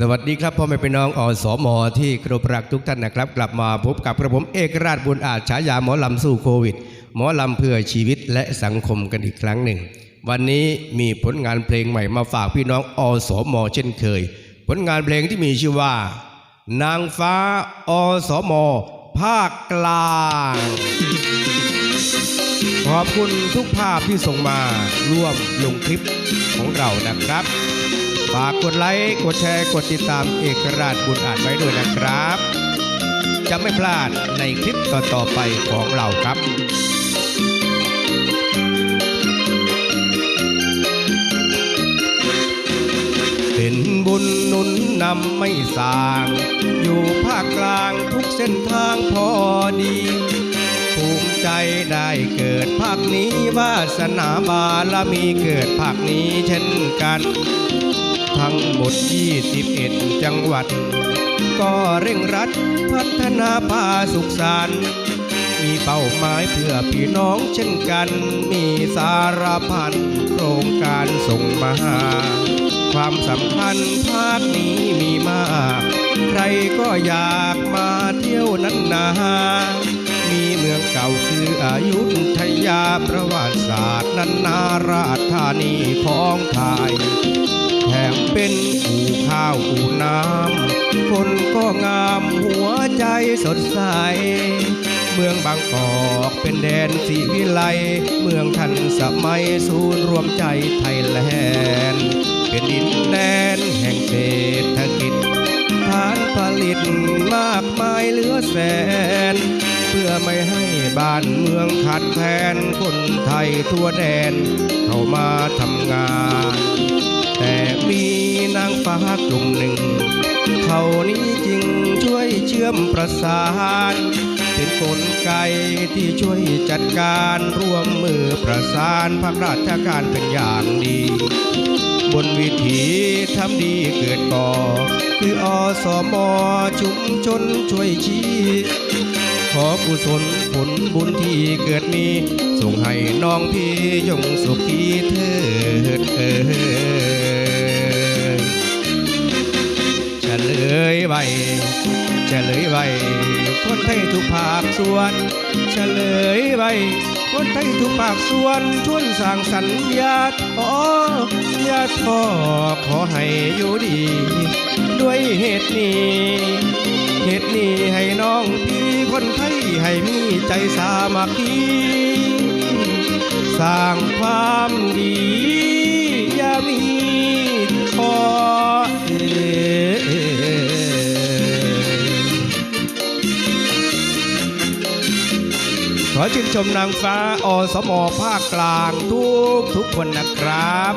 สวัสดีครับพ่อแม่พี่น้องอสมที่เครพรักทุกท่านนะครับ กลับมาพบกับกระผมเอกราชบุญอาจฉายาหมอลำสู้โควิด หมอลำเพื่อชีวิตและสังคมกันอีกครั้งหนึ่ง วันนี้มีผลงานเพลงใหม่มาฝากพี่น้องอสมเช่นเคย ผลงานเพลงที่มีชื่อว่า นางฟ้าอสมภาคกลางขอบคุณทุกภาพที่ส่งมาร่วมลงคลิปของเรานะครับ ฝากกดไลค์กดแชร์กดติดตามเอกราชบุญอาจไว้ด้วยนะครับ จะไม่พลาดในคลิปต่อๆไปของเราครับเป็นบุญนุนนำไม่สาง อยู่ภาคกลางทุกเส้นทางพอดี ภูมิใจได้เกิดภาคนี้วาสนาบารมีเกิดภาคนี้เช่นกัน ทั้งหมด 21 จังหวัด ก็เร่งรัดพัฒนาพาสุขสันต์มีเป้าหมายเพื่อพี่น้องเช่นกัน มีสารพันโครงการส่งมาหา ความสำคัญภาคนี้มีมาก ใครก็อยากมาเที่ยวนั้นนามีเมืองเก่าคืออายุทยาประวัติศาสตร์นันนาราชธานีของไทย มเป็นอู่ข้าวอู่น้ำ คนก็งามหัวใจสดใส เมืองบางกอกเป็นแดนสีวิไล เมืองทันสมัยศูนย์รวมใจไทยแลนด์ เป็นดินแดนแห่งเศรษฐกิจฐานผลิตมากมายเหลือแสน เพื่อไม่ให้บ้านเมืองขาดแคลนคนไทยทั่วแดน เข้ามาทำงาน ฟ้ากลุ่มหนึ่ง เขานี้จริงช่วยเชื่อมประสาน เป็นกลไกที่ช่วยจัดการร่วมมือประสานภาคราชการเป็นอย่างดี บนวิถีทำดีเกิดก่อ คืออสมชุมชนช่วยชี้ขอกุศลผลบุญที่เกิดมี ส่งให้น้องพี่ยงสุขีเถิด ไว้เฉลยไว้คนไทยทุกภาคส่วน เฉลยไว้คนไทยทุกภาคส่วนชวนสร้างสัญญาอ๋อญาติพ่อขอให้อยู่ดี ด้วยเหตุนี้เหตุนี้ให้น้องพี่คนไทยให้มีใจสามัคคีสร้างความดี ขอชื่นชมนางฟ้าอสมอภาคกลางทุกทุกคนนะครับ